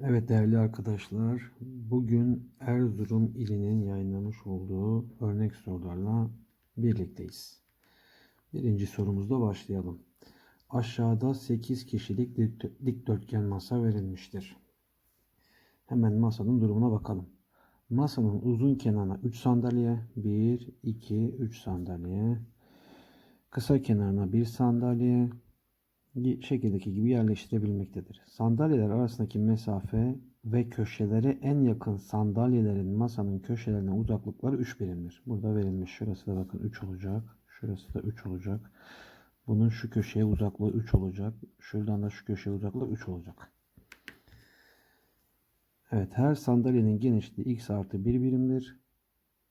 Evet değerli arkadaşlar, bugün Erzurum ilinin yayınlamış olduğu örnek sorularla birlikteyiz. Birinci sorumuzda başlayalım. Aşağıda 8 kişilik dik- dikdörtgen masa verilmiştir. Hemen masanın durumuna bakalım. Masanın uzun kenarına 3 sandalye, 1, 2, 3 sandalye. Kısa kenarına 1 sandalye, şekildeki gibi yerleştirebilmektedir. Sandalyeler arasındaki mesafe ve köşelere en yakın sandalyelerin masanın köşelerine uzaklıkları 3 birimdir. Burada verilmiş. Şurası da bakın 3 olacak. Şurası da 3 olacak. Bunun şu köşeye uzaklığı 3 olacak. Şuradan da şu köşeye uzaklığı 3 olacak. Evet her sandalyenin genişliği x artı 1 birimdir.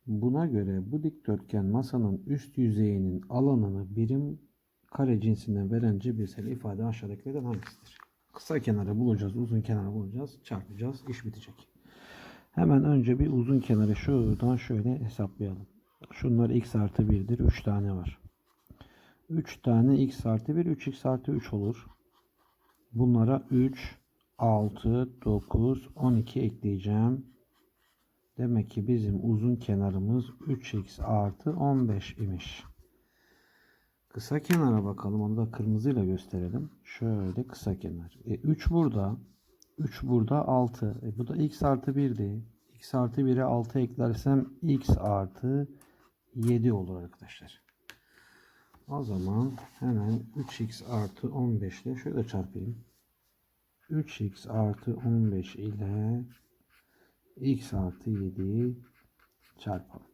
Buna göre bu dikdörtgen masanın üst yüzeyinin alanını birim kare cinsinden veren cebirsel ifade aşağıdakilerden hangisidir? Kısa kenarı bulacağız, uzun kenarı bulacağız, çarpacağız, iş bitecek. Hemen önce bir uzun kenarı şuradan şöyle hesaplayalım. Şunlar x artı 1'dir, 3 tane var. 3 tane x artı 1, 3x artı 3 olur. Bunlara 3, 6, 9, 12 ekleyeceğim. Demek ki bizim uzun kenarımız 3x artı 15 imiş. Kısa kenara bakalım. Onu da kırmızıyla gösterelim. Şöyle kısa kenar. E, 3 burada. 3 burada 6. E, bu da x artı 1'di. x artı 1'e 6 eklersem x artı 7 olur arkadaşlar. O zaman hemen 3x artı 15 ile şöyle çarpayım. 3x artı 15 ile x artı 7 çarpalım.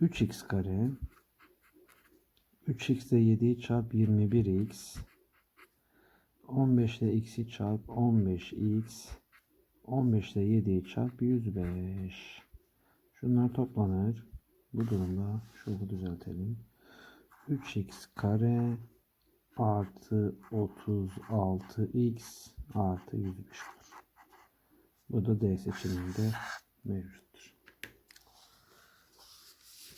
3x kare 3x ile 7'yi çarp 21x 15 ile x'i çarp 15x 15 ile 7'yi çarp 105 Şunlar toplanır. Bu durumda şunu düzeltelim. 3x kare artı 36x artı 105 olur. Bu da D seçeneğinde mevcuttur.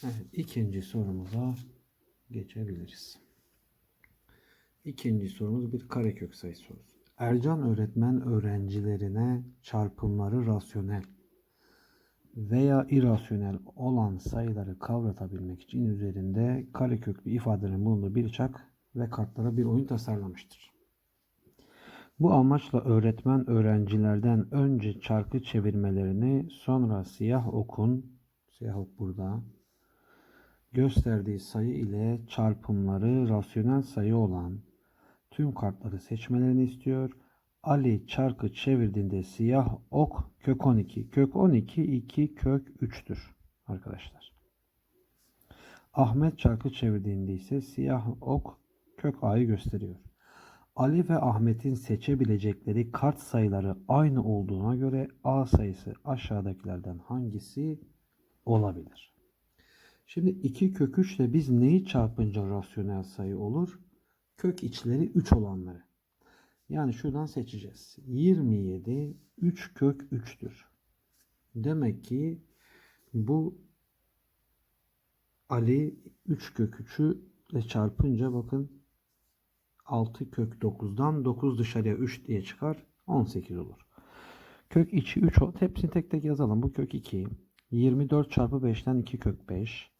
Evet, ikinci sorumuza geçebiliriz. İkinci sorumuz bir karekök sayısı sorusu. Ercan öğretmen öğrencilerine çarpımları rasyonel veya irasyonel olan sayıları kavratabilmek için üzerinde kareköklü ifadelerin bulunduğu bir çak ve kartlara bir oyun tasarlamıştır. Bu amaçla öğretmen öğrencilerden önce çarkı çevirmelerini sonra siyah okun, siyah ok burada, gösterdiği sayı ile çarpımları rasyonel sayı olan tüm kartları seçmelerini istiyor. Ali çarkı çevirdiğinde siyah ok kök 12. Kök 12 2 kök 3'tür arkadaşlar. Ahmet çarkı çevirdiğinde ise siyah ok kök a'yı gösteriyor. Ali ve Ahmet'in seçebilecekleri kart sayıları aynı olduğuna göre A sayısı aşağıdakilerden hangisi olabilir? Şimdi 2 kök 3 ile biz neyi çarpınca rasyonel sayı olur? Kök içleri 3 olanları. Yani şuradan seçeceğiz. 27 3 kök 3'tür. Demek ki bu Ali 3 kök 3'ü ile çarpınca bakın 6 kök 9'dan 9 dışarıya 3 diye çıkar. 18 olur. Kök içi 3 hepsini tek tek yazalım. Bu kök 2. 24 çarpı 5'ten 2 kök 5.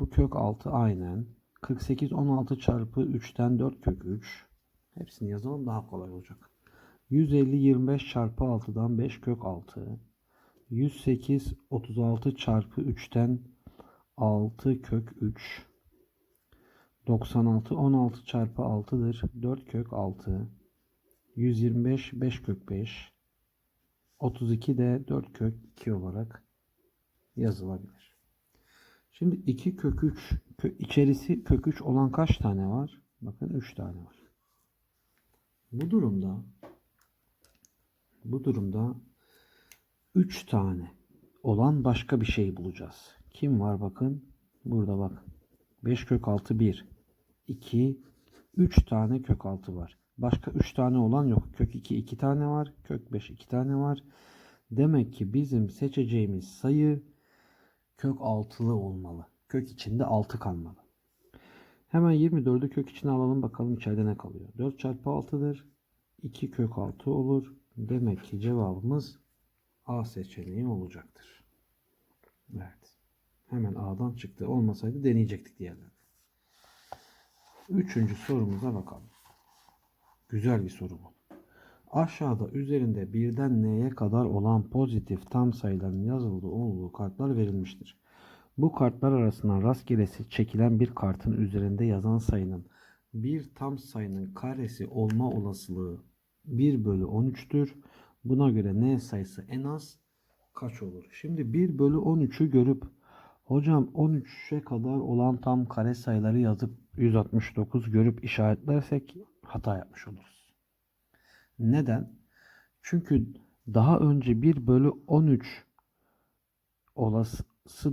Bu kök 6 aynen. 48 16 çarpı 3'ten 4 kök 3. Hepsini yazalım daha kolay olacak. 150 25 çarpı 6'dan 5 kök 6. 108 36 çarpı 3'ten 6 kök 3. 96 16 çarpı 6'dır. 4 kök 6. 125 5 kök 5. 32 de 4 kök 2 olarak yazılabilir. Şimdi 2 kök 3 kö, içerisi kök 3 olan kaç tane var? Bakın 3 tane var. Bu durumda bu durumda 3 tane olan başka bir şey bulacağız. Kim var bakın? Burada bak. 5 kök 6 1 2 3 tane kök 6 var. Başka 3 tane olan yok. Kök 2 2 tane var. Kök 5 2 tane var. Demek ki bizim seçeceğimiz sayı kök 6'lı olmalı. Kök içinde 6 kalmalı. Hemen 24'ü kök içine alalım bakalım içeride ne kalıyor. 4 çarpı 6'dır. 2 kök 6 olur. Demek ki cevabımız A seçeneği olacaktır. Evet. Hemen A'dan çıktı. Olmasaydı deneyecektik diğerlerini. Üçüncü sorumuza bakalım. Güzel bir soru bu. Aşağıda üzerinde birden n'ye kadar olan pozitif tam sayıların yazıldığı olduğu kartlar verilmiştir. Bu kartlar arasından rastgelesi çekilen bir kartın üzerinde yazan sayının bir tam sayının karesi olma olasılığı 1 bölü 13'tür. Buna göre n sayısı en az kaç olur? Şimdi 1 bölü 13'ü görüp hocam 13'e kadar olan tam kare sayıları yazıp 169 görüp işaretlersek hata yapmış oluruz. Neden? Çünkü daha önce 1 bölü 13 olası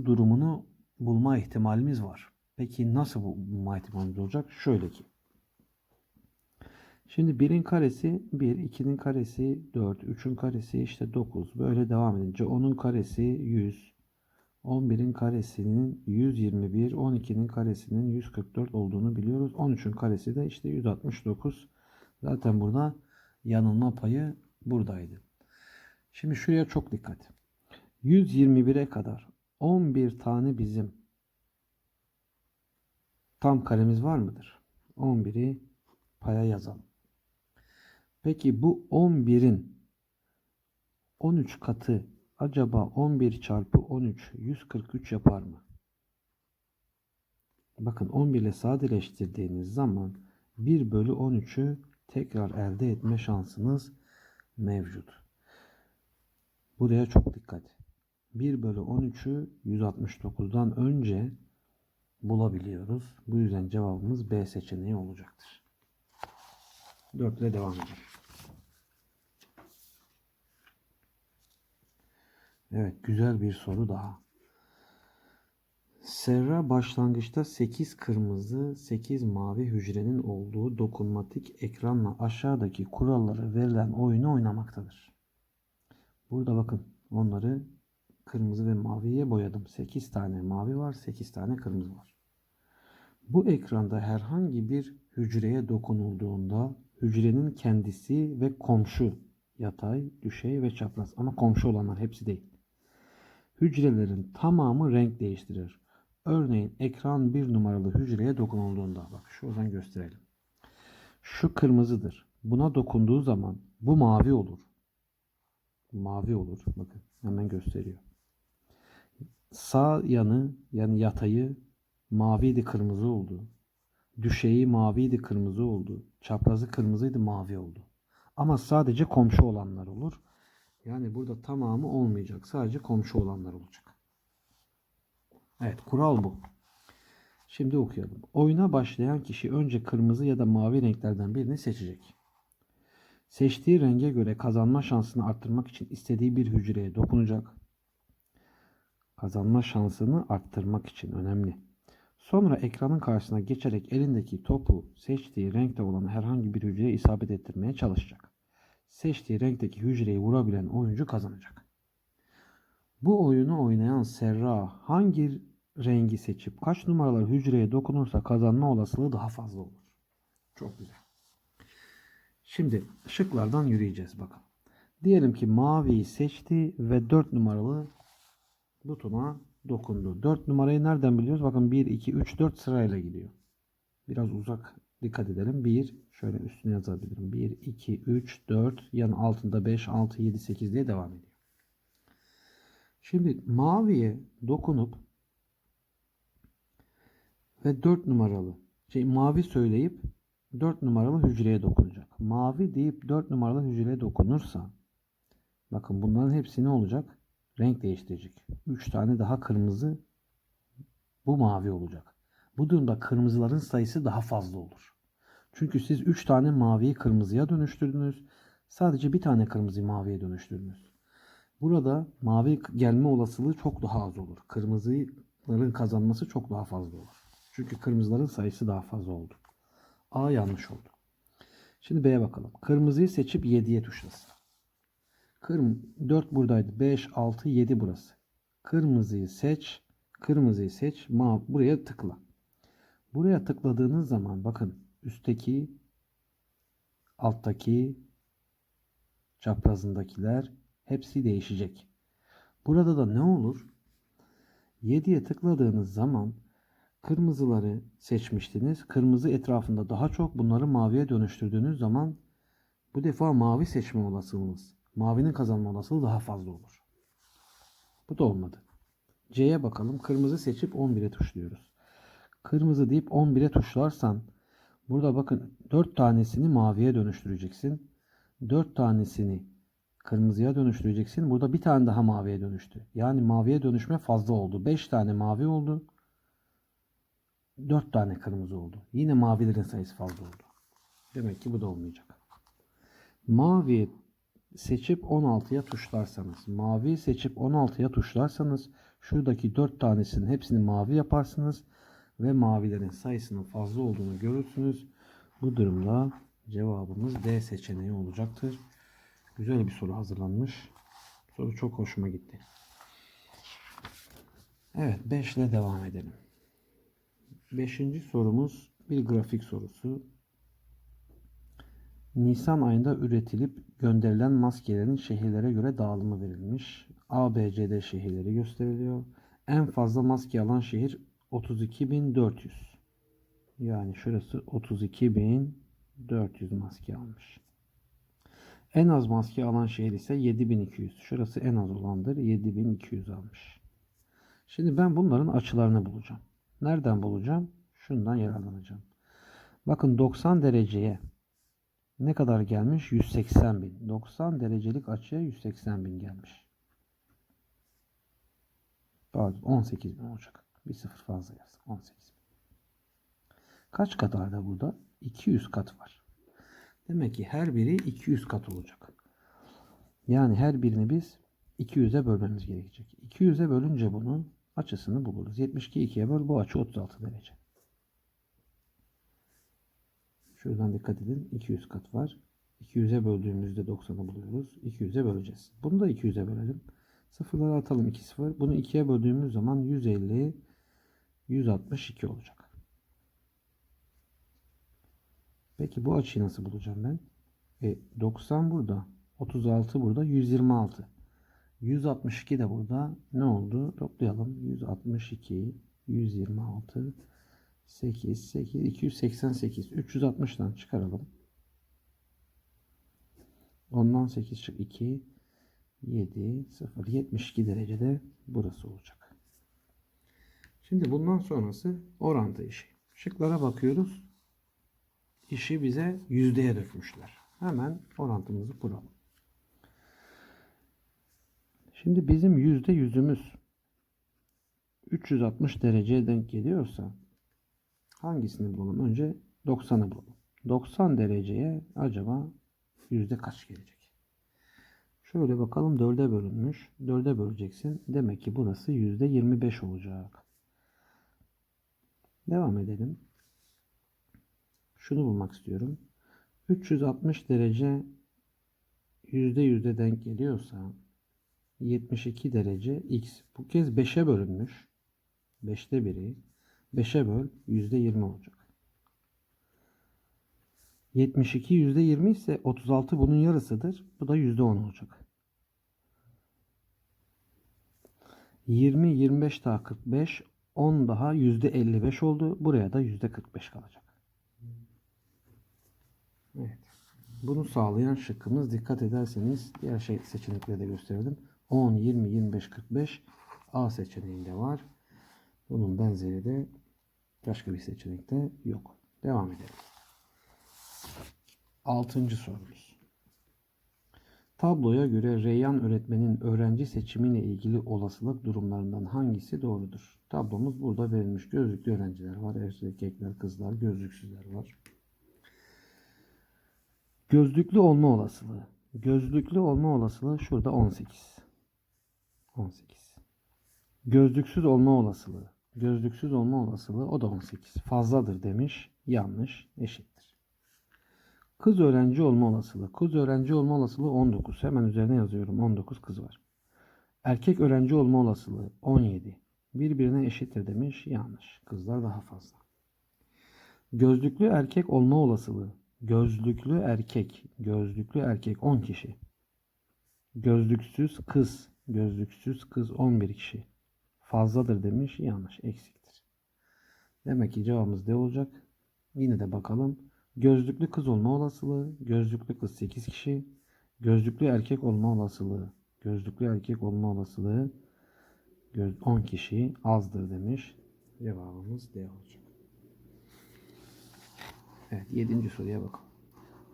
durumunu bulma ihtimalimiz var. Peki nasıl bulma ihtimalimiz olacak? Şöyle ki. Şimdi 1'in karesi 1, 2'nin karesi 4, 3'ün karesi işte 9. Böyle devam edince 10'un karesi 100, 11'in karesinin 121, 12'nin karesinin 144 olduğunu biliyoruz. 13'ün karesi de işte 169. Zaten burada yanılma payı buradaydı. Şimdi şuraya çok dikkat. 121'e kadar 11 tane bizim tam karemiz var mıdır? 11'i paya yazalım. Peki bu 11'in 13 katı acaba 11 çarpı 13 143 yapar mı? Bakın 11 ile sadeleştirdiğiniz zaman 1 bölü 13'ü tekrar elde etme şansınız mevcut. Buraya çok dikkat. 1 bölü 13'ü 169'dan önce bulabiliyoruz. Bu yüzden cevabımız B seçeneği olacaktır. 4 ile devam edelim. Evet güzel bir soru daha. Serra başlangıçta 8 kırmızı 8 mavi hücrenin olduğu dokunmatik ekranla aşağıdaki kurallara verilen oyunu oynamaktadır. Burada bakın onları kırmızı ve maviye boyadım. 8 tane mavi var 8 tane kırmızı var. Bu ekranda herhangi bir hücreye dokunulduğunda hücrenin kendisi ve komşu yatay, düşey ve çapraz ama komşu olanlar hepsi değil. Hücrelerin tamamı renk değiştirir. Örneğin ekran bir numaralı hücreye dokunulduğunda bak şuradan gösterelim. Şu kırmızıdır. Buna dokunduğu zaman bu mavi olur. Mavi olur. Bakın hemen gösteriyor. Sağ yanı yani yatayı maviydi kırmızı oldu. Düşeyi maviydi kırmızı oldu. Çaprazı kırmızıydı mavi oldu. Ama sadece komşu olanlar olur. Yani burada tamamı olmayacak. Sadece komşu olanlar olacak. Evet kural bu. Şimdi okuyalım. Oyuna başlayan kişi önce kırmızı ya da mavi renklerden birini seçecek. Seçtiği renge göre kazanma şansını arttırmak için istediği bir hücreye dokunacak. Kazanma şansını arttırmak için önemli. Sonra ekranın karşısına geçerek elindeki topu seçtiği renkte olan herhangi bir hücreye isabet ettirmeye çalışacak. Seçtiği renkteki hücreyi vurabilen oyuncu kazanacak. Bu oyunu oynayan Serra hangi rengi seçip kaç numaralı hücreye dokunursa kazanma olasılığı daha fazla olur. Çok güzel. Şimdi şıklardan yürüyeceğiz bakalım. Diyelim ki maviyi seçti ve 4 numaralı butona dokundu. 4 numarayı nereden biliyoruz? Bakın 1, 2, 3, 4 sırayla gidiyor. Biraz uzak dikkat edelim. 1, şöyle üstüne yazabilirim. 1, 2, 3, 4, yan altında 5, 6, 7, 8 diye devam ediyor. Şimdi maviye dokunup ve 4 numaralı şey mavi söyleyip 4 numaralı hücreye dokunacak. Mavi deyip 4 numaralı hücreye dokunursa bakın bunların hepsi ne olacak? Renk değiştirecek. 3 tane daha kırmızı bu mavi olacak. Bu durumda kırmızıların sayısı daha fazla olur. Çünkü siz 3 tane maviyi kırmızıya dönüştürdünüz. Sadece bir tane kırmızıyı maviye dönüştürdünüz. Burada mavi gelme olasılığı çok daha az olur. Kırmızıların kazanması çok daha fazla olur. Çünkü kırmızıların sayısı daha fazla oldu. A yanlış oldu. Şimdi B'ye bakalım. Kırmızıyı seçip 7'ye tuşlasın. Kırm 4 buradaydı. 5, 6, 7 burası. Kırmızıyı seç. Kırmızıyı seç. Ma buraya tıkla. Buraya tıkladığınız zaman bakın üstteki, alttaki, çaprazındakiler hepsi değişecek. Burada da ne olur? 7'ye tıkladığınız zaman kırmızıları seçmiştiniz. Kırmızı etrafında daha çok bunları maviye dönüştürdüğünüz zaman bu defa mavi seçme olasılığınız, mavinin kazanma olasılığı daha fazla olur. Bu da olmadı. C'ye bakalım. Kırmızı seçip 11'e tuşluyoruz. Kırmızı deyip 11'e tuşlarsan burada bakın 4 tanesini maviye dönüştüreceksin. 4 tanesini kırmızıya dönüştüreceksin. Burada bir tane daha maviye dönüştü. Yani maviye dönüşme fazla oldu. 5 tane mavi oldu. 4 tane kırmızı oldu. Yine mavilerin sayısı fazla oldu. Demek ki bu da olmayacak. Mavi seçip 16'ya tuşlarsanız, mavi seçip 16'ya tuşlarsanız şuradaki 4 tanesinin hepsini mavi yaparsınız ve mavilerin sayısının fazla olduğunu görürsünüz. Bu durumda cevabımız D seçeneği olacaktır. Güzel bir soru hazırlanmış. Soru çok hoşuma gitti. Evet 5 ile devam edelim. Beşinci sorumuz bir grafik sorusu. Nisan ayında üretilip gönderilen maskelerin şehirlere göre dağılımı verilmiş. A, B, C, D şehirleri gösteriliyor. En fazla maske alan şehir 32.400. Yani şurası 32.400 maske almış. En az maske alan şehir ise 7200. Şurası en az olandır. 7200 almış. Şimdi ben bunların açılarını bulacağım. Nereden bulacağım? Şundan yararlanacağım. Bakın 90 dereceye ne kadar gelmiş? 180 bin. 90 derecelik açıya 180 bin gelmiş. Pardon 18 bin olacak. Bir sıfır fazla yaz. 18 bin. Kaç kat var da burada? 200 kat var. Demek ki her biri 200 kat olacak. Yani her birini biz 200'e bölmemiz gerekecek. 200'e bölünce bunu açısını buluruz. 72 2'ye böl bu açı 36 derece. Şuradan dikkat edin. 200 kat var. 200'e böldüğümüzde 90'ı buluyoruz. 200'e böleceğiz. Bunu da 200'e bölelim. Sıfırları atalım 2 sıfır. Bunu 2'ye böldüğümüz zaman 150 162 olacak. Peki bu açıyı nasıl bulacağım ben? E, 90 burada. 36 burada. 126. 162 de burada. Ne oldu? Toplayalım. 162 126 8 8 288 360'dan çıkaralım. Ondan 8 çık 2 7 0 72 derecede burası olacak. Şimdi bundan sonrası orantı işi. Şıklara bakıyoruz. İşi bize yüzdeye dökmüşler. Hemen orantımızı kuralım. Şimdi bizim yüzde yüzümüz 360 dereceye denk geliyorsa hangisini bulalım? Önce 90'ı bulalım. 90 dereceye acaba yüzde kaç gelecek? Şöyle bakalım 4'e bölünmüş. 4'e böleceksin. Demek ki burası yüzde 25 olacak. Devam edelim. Şunu bulmak istiyorum. 360 derece yüzde yüzde denk geliyorsa 72 derece x. Bu kez 5'e bölünmüş. 5'te biri. 5'e böl %20 olacak. 72 %20 ise 36 bunun yarısıdır. Bu da %10 olacak. 20, 25 daha 45, 10 daha %55 oldu. Buraya da %45 kalacak. Evet. Bunu sağlayan şıkkımız dikkat ederseniz diğer şey seçenekleri de gösterdim. 10, 20, 25, 45 A seçeneğinde var. Bunun benzeri de başka bir seçenekte yok. Devam edelim. Altıncı sorumuz. Tabloya göre Reyyan öğretmenin öğrenci seçimiyle ilgili olasılık durumlarından hangisi doğrudur? Tablomuz burada verilmiş. Gözlüklü öğrenciler var. Erkekler, kızlar, gözlüksüzler var. Gözlüklü olma olasılığı. Gözlüklü olma olasılığı şurada 18. 18. Gözlüksüz olma olasılığı. Gözlüksüz olma olasılığı o da 18. Fazladır demiş. Yanlış. Eşittir. Kız öğrenci olma olasılığı. Kız öğrenci olma olasılığı 19. Hemen üzerine yazıyorum. 19 kız var. Erkek öğrenci olma olasılığı 17. Birbirine eşittir demiş. Yanlış. Kızlar daha fazla. Gözlüklü erkek olma olasılığı. Gözlüklü erkek. Gözlüklü erkek 10 kişi. Gözlüksüz kız. Gözlüksüz kız 11 kişi. Fazladır demiş. Yanlış. Eksiktir. Demek ki cevabımız D olacak. Yine de bakalım. Gözlüklü kız olma olasılığı. Gözlüklü kız 8 kişi. Gözlüklü erkek olma olasılığı. Gözlüklü erkek olma olasılığı göz- 10 kişi azdır demiş. Cevabımız D olacak. Evet 7. soruya bakalım.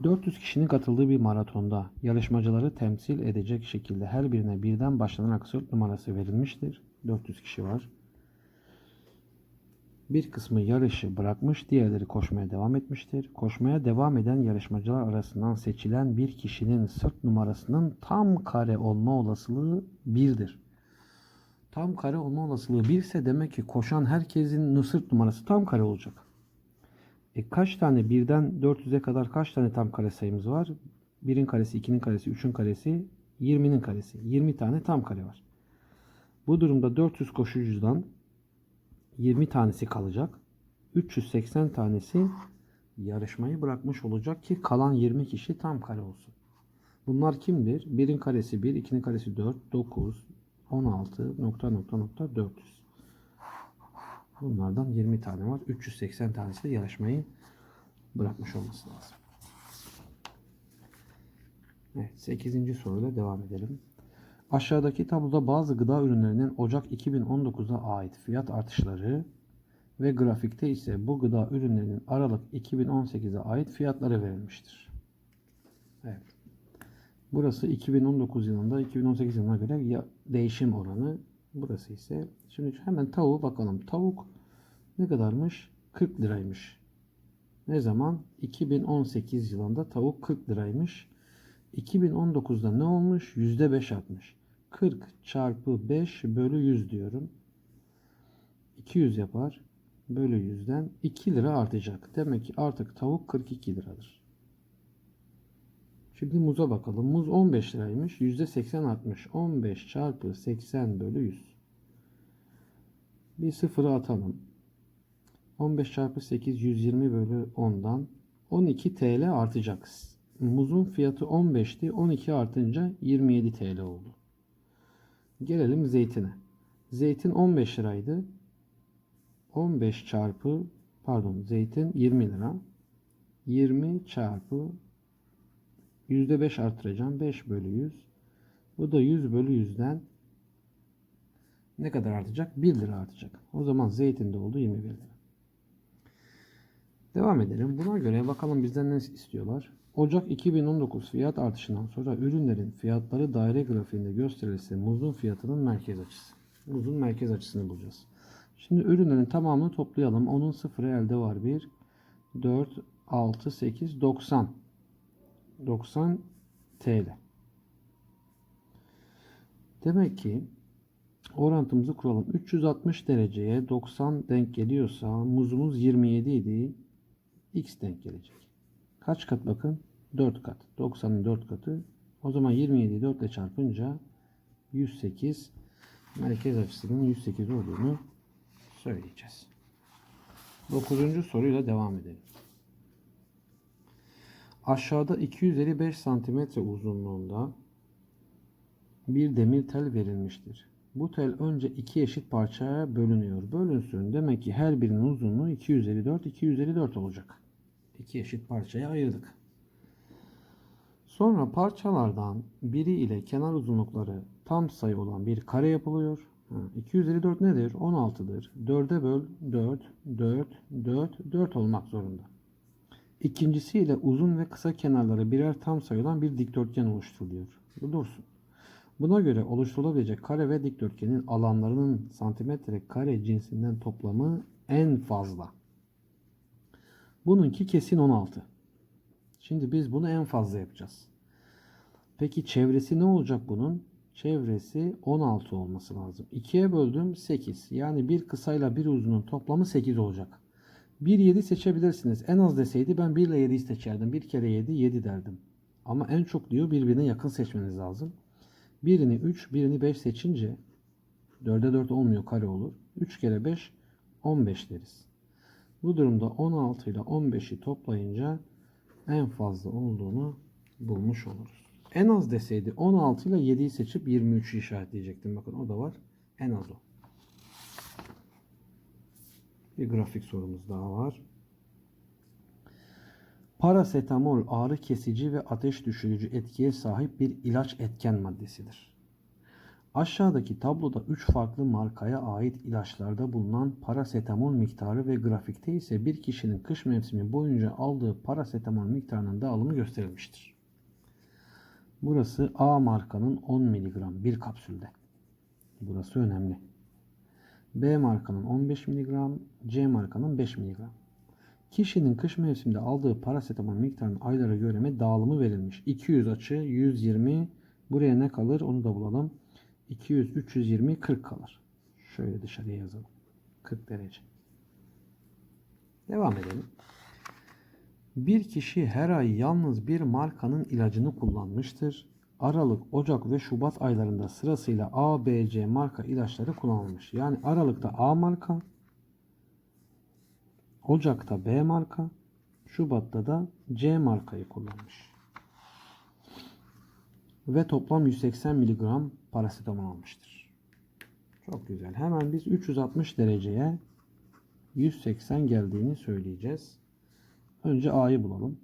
400 kişinin katıldığı bir maratonda yarışmacıları temsil edecek şekilde her birine birden başlanarak sırt numarası verilmiştir. 400 kişi var. Bir kısmı yarışı bırakmış, diğerleri koşmaya devam etmiştir. Koşmaya devam eden yarışmacılar arasından seçilen bir kişinin sırt numarasının tam kare olma olasılığı 1'dir. Tam kare olma olasılığı 1 ise demek ki koşan herkesin sırt numarası tam kare olacak. E kaç tane birden 400'e kadar kaç tane tam kare sayımız var? 1'in karesi, 2'nin karesi, 3'ün karesi, 20'nin karesi. 20 tane tam kare var. Bu durumda 400 koşucudan 20 tanesi kalacak. 380 tanesi yarışmayı bırakmış olacak ki kalan 20 kişi tam kare olsun. Bunlar kimdir? 1'in karesi 1, 2'nin karesi 4, 9, 16, nokta nokta nokta 400. Bunlardan 20 tane var. 380 tanesi de yarışmayı bırakmış olması lazım. Evet, 8. soruyla devam edelim. Aşağıdaki tabloda bazı gıda ürünlerinin Ocak 2019'a ait fiyat artışları ve grafikte ise bu gıda ürünlerinin Aralık 2018'e ait fiyatları verilmiştir. Evet. Burası 2019 yılında 2018 yılına göre değişim oranı. Burası ise şimdi hemen tavuğu bakalım. Tavuk ne kadarmış? 40 liraymış. Ne zaman? 2018 yılında tavuk 40 liraymış. 2019'da ne olmuş? %5 artmış. 40 çarpı 5 bölü 100 diyorum. 200 yapar. Bölü 100'den 2 lira artacak. Demek ki artık tavuk 42 liradır. Şimdi muza bakalım. Muz 15 liraymış. %80 artmış. 15 çarpı 80 bölü 100. Bir sıfırı atalım. 15 çarpı 8 120 bölü 10'dan 12 TL artacak. Muzun fiyatı 15'ti. 12 artınca 27 TL oldu. Gelelim zeytine. Zeytin 15 liraydı. 15 çarpı pardon zeytin 20 lira. 20 çarpı %5 artıracağım. 5 bölü 100. Bu da 100 bölü 100'den ne kadar artacak? 1 lira artacak. O zaman zeytinde oldu 21 lira. Devam edelim. Buna göre bakalım bizden ne istiyorlar? Ocak 2019 fiyat artışından sonra ürünlerin fiyatları daire grafiğinde gösterilirse muzun fiyatının merkez açısı. Muzun merkez açısını bulacağız. Şimdi ürünlerin tamamını toplayalım. Onun sıfırı elde var. 1, 4, 6, 8, 90. 90 TL. Demek ki orantımızı kuralım. 360 dereceye 90 denk geliyorsa muzumuz 27 idi. X denk gelecek. Kaç kat bakın? 4 kat. 90'ın 4 katı. O zaman 27'yi 4 ile çarpınca 108 merkez açısının 108 olduğunu söyleyeceğiz. 9. soruyla devam edelim. Aşağıda 255 cm uzunluğunda bir demir tel verilmiştir. Bu tel önce iki eşit parçaya bölünüyor. Bölünsün. Demek ki her birinin uzunluğu 254, 254 olacak. İki eşit parçaya ayırdık. Sonra parçalardan biri ile kenar uzunlukları tam sayı olan bir kare yapılıyor. Ha, 254 nedir? 16'dır. 4'e böl 4, 4, 4, 4 olmak zorunda. İkincisiyle uzun ve kısa kenarları birer tam sayı olan bir dikdörtgen oluşturuluyor. Bu dursun. Buna göre oluşturulabilecek kare ve dikdörtgenin alanlarının santimetre kare cinsinden toplamı en fazla. Bununki kesin 16. Şimdi biz bunu en fazla yapacağız. Peki çevresi ne olacak bunun? Çevresi 16 olması lazım. 2'ye böldüm 8. Yani bir kısayla bir uzunun toplamı 8 olacak. 1 7 seçebilirsiniz. En az deseydi ben 1 ile 7'yi seçerdim. 1 kere 7 7 derdim. Ama en çok diyor birbirine yakın seçmeniz lazım. Birini 3, birini 5 seçince 4'e 4 olmuyor kare olur. 3 kere 5 15 deriz. Bu durumda 16 ile 15'i toplayınca en fazla olduğunu bulmuş oluruz. En az deseydi 16 ile 7'yi seçip 23'ü işaretleyecektim. Bakın o da var. En az o. Bir grafik sorumuz daha var. Parasetamol ağrı kesici ve ateş düşürücü etkiye sahip bir ilaç etken maddesidir. Aşağıdaki tabloda 3 farklı markaya ait ilaçlarda bulunan parasetamol miktarı ve grafikte ise bir kişinin kış mevsimi boyunca aldığı parasetamol miktarının dağılımı gösterilmiştir. Burası A markanın 10 mg bir kapsülde. Burası önemli. B markanın 15 mg, C markanın 5 mg. Kişinin kış mevsiminde aldığı parasetamol miktarının aylara göre dağılımı verilmiş. 200 açı, 120 buraya ne kalır onu da bulalım. 200, 320, 40 kalır. Şöyle dışarıya yazalım. 40 derece. Devam edelim. Bir kişi her ay yalnız bir markanın ilacını kullanmıştır. Aralık, Ocak ve Şubat aylarında sırasıyla A, B, C marka ilaçları kullanılmış. Yani Aralık'ta A marka, Ocak'ta B marka, Şubat'ta da C markayı kullanmış. Ve toplam 180 mg parasetamol almıştır. Çok güzel. Hemen biz 360 dereceye 180 geldiğini söyleyeceğiz. Önce A'yı bulalım.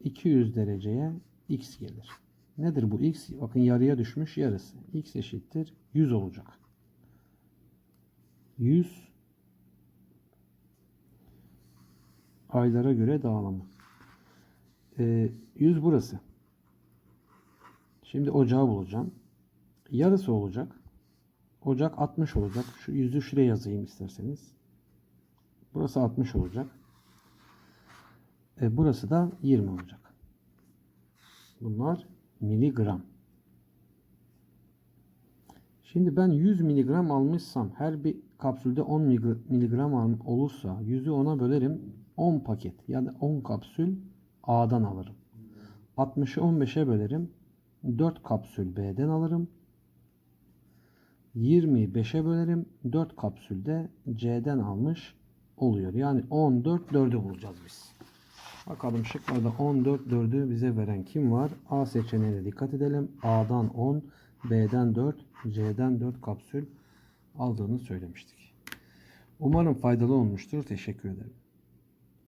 200 dereceye X gelir. Nedir bu X? Bakın yarıya düşmüş yarısı. X eşittir 100 olacak. 100 aylara göre dağılımı. Ee, 100 burası. Şimdi ocağı bulacağım. Yarısı olacak. Ocak 60 olacak. Şu yüzü şuraya yazayım isterseniz. Burası 60 olacak. E, burası da 20 olacak. Bunlar miligram. Şimdi ben 100 miligram almışsam her bir kapsülde 10 miligram olursa 100'ü 10'a bölerim 10 paket yani 10 kapsül A'dan alırım. 60'ı 15'e bölerim 4 kapsül B'den alırım. 20'yi 5'e bölerim 4 kapsülde C'den almış oluyor. Yani 14 4'ü bulacağız biz. Bakalım şıklarda 14 4'ü bize veren kim var? A seçeneğine dikkat edelim. A'dan 10, B'den 4, C'den 4 kapsül aldığını söylemiştik. Umarım faydalı olmuştur. Teşekkür ederim.